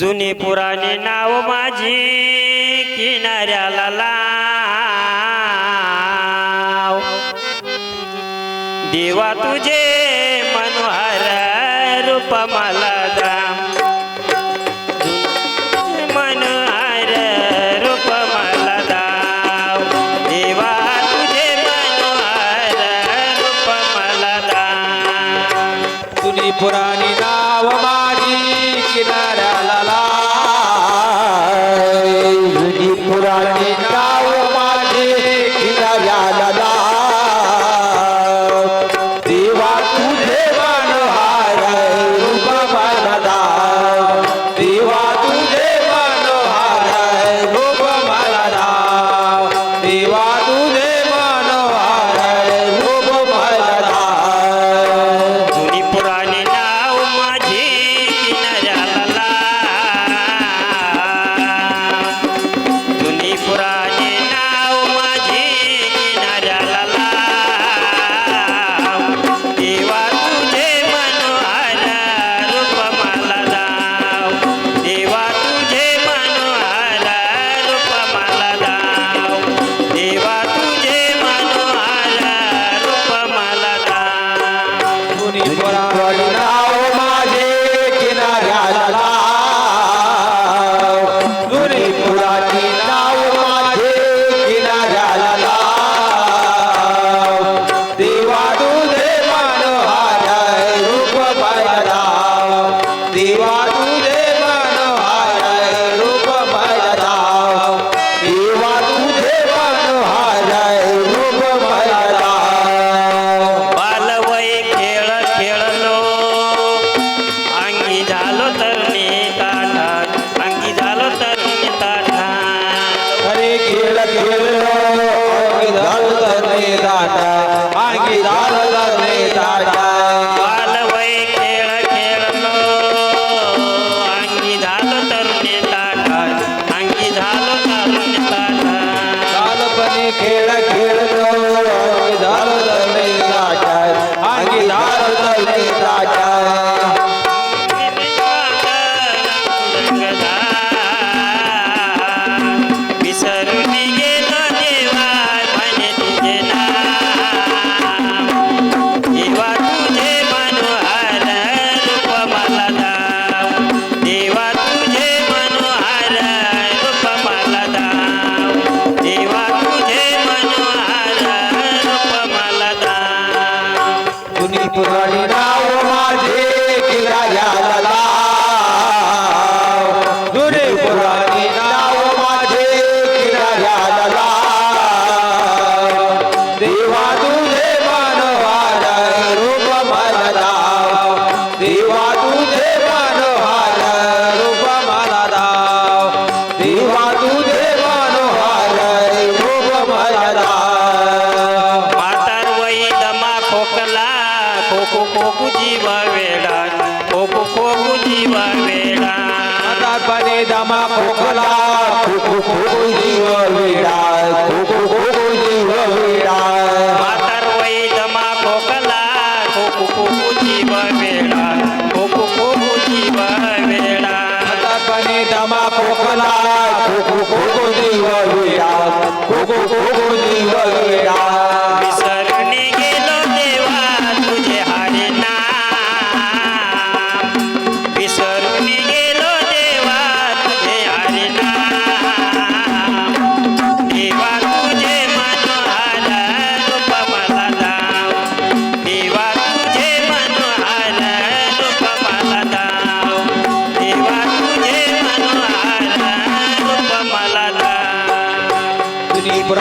जुनी पुराणी नाव माझी किनाऱ्याला लाव. देवा तुझे मनोहर रूप मला पुराणी नाव माझी किनार রাতে त्रिपुरा की ಕೇಳ ಕೇಳಲು ಅಂಗಿದಾರ ತಂದೆ ಹಾಗೆ ದಾರ ತಂದೆ দুনি পুরানি নাও মাঝে બને દમા ખોખલા ખોખો ખોખો જીવ વેડા ખોખો ખોખો જીવ વેડા માતર વય દમા ખોખલા ખોખો ખોખો જીવ વેડા ખોખો ખોખો જીવ વેડા માતર બને દમા por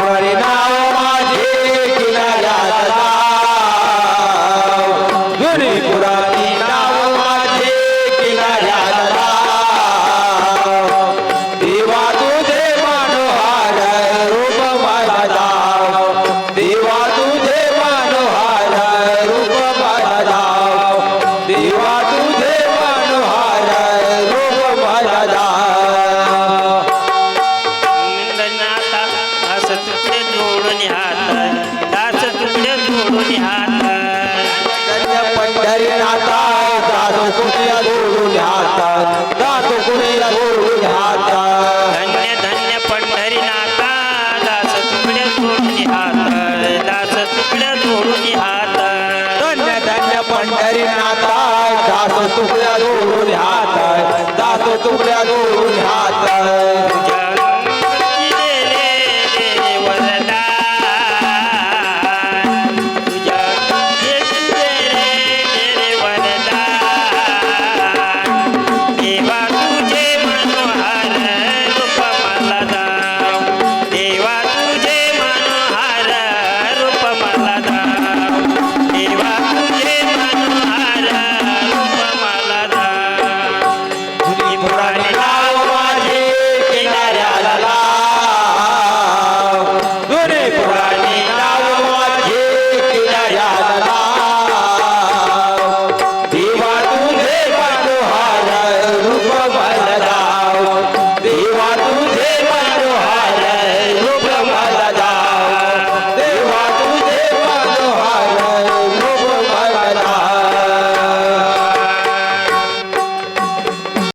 तुकड्या दोन हात